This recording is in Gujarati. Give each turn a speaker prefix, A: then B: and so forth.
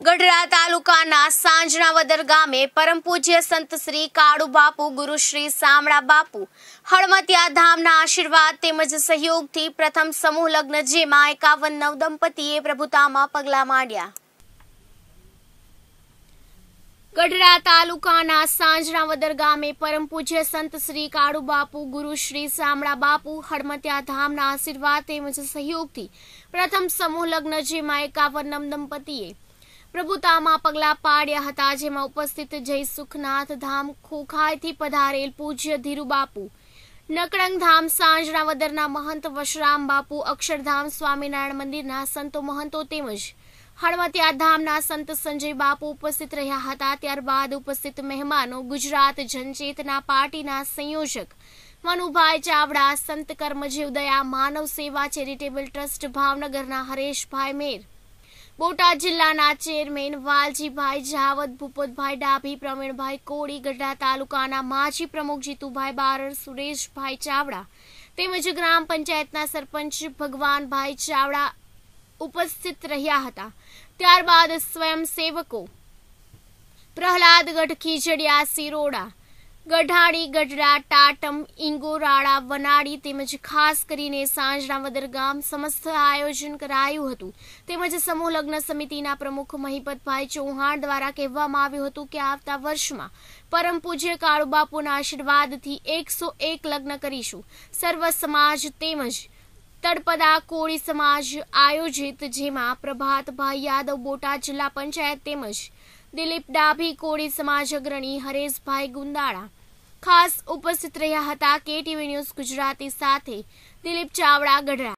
A: ગઢડા તાલુકાના સાંજણાવદર ગામે પરમ પૂજ્ય સંત શ્રી કાળુ બાપુ, ગુરુ શ્રી સામળા બાપુ, હળમતિયા ધામના આશીર્વાદ તેમજ સહયોગથી પ્રથમ સમૂહ લગ્ન જેમાં એકાવન નવ દંપતીએ પ્રભુતામાં પગલાં માંડ્યા. ગઢડા તાલુકાના સાંજણાવદર ગામે પરમ પૂજ્ય સંત શ્રી કાળુ બાપુ, ગુરુ શ્રી સામળા બાપુ, હળમતિયા ધામના આશીર્વાદ તેમજ સહયોગથી પ્રથમ સમૂહ લગ્ન જેમાં એકાવન નવ દંપતીએ પ્રભુતામાં પગલાં પાડ્યા હતા, જેમાં ઉપસ્થિત જય સુખનાથ ધામ ખોખાઈથી પધારેલ પૂજ્ય ધીરુબાપુ નકળંગ ધામ સાંજણાવદરના મહંત વશરામ બાપુ, અક્ષરધામ સ્વામિનારાયણ મંદિરના સંતો મહંતો તેમજ હળવતિયા ધામના સંત સંજય બાપુ ઉપસ્થિત રહ્યા હતા. ત્યારબાદ ઉપસ્થિત મહેમાનો ગુજરાત જનચેતના પાર્ટીના સંયોજક મનુભાઈ ચાવડા, સંત કર્મજીવદયા માનવ સેવા ચેરિટેબલ ટ્રસ્ટ ભાવનગરના હરેશભાઈ મેર બોટાદ જિલ્લાના ચેરમેન વાલજીભાઈ જાવદ ભૂપતભાઈ ડાભી, પ્રવીણભાઈ કોળી, ગઢડા તાલુકાના માજી પ્રમુખ જીતુભાઈ બારડ, સુરેશભાઈ ચાવડા તેમજ ગ્રામ પંચાયતના સરપંચ ભગવાનભાઈ ચાવડા ઉપસ્થિત રહ્યા હતા. ત્યારબાદ સ્વયંસેવકો પ્રહલાદગઢ ખીજડિયા સિરોડા ગઢાડી ગઢડા, ટાટમ, ઇંગોરાળા વનાડી તેમજ ખાસ કરીને સાંજણાવદર ગામ સમસ્ત આયોજન કરાયું હતું. તેમજ સમૂહ લગ્ન સમિતિના પ્રમુખ મહિપતભાઈ ચૌહાણ દ્વારા કહેવામાં આવ્યું હતું કે આવતા વર્ષમાં પરમ પૂજ્ય કાળુબાપુના આશીર્વાદથી એકસો એક લગ્ન કરીશું. સર્વ સમાજ તેમજ તળપદા કોળી સમાજ આયોજિત, જેમાં પ્રભાતભાઈ યાદવ બોટાદ જિલ્લા પંચાયત તેમજ દિલીપ ડાભી, કોળી સમાજ અગ્રણી હરેશભાઈ ગુંદાળા. ખાસ ઉપસ્થિત રહ્યા હતા કેટીવી ન્યૂઝ ગુજરાતી સાથે. દિલીપ ચાવડા ગઢડા.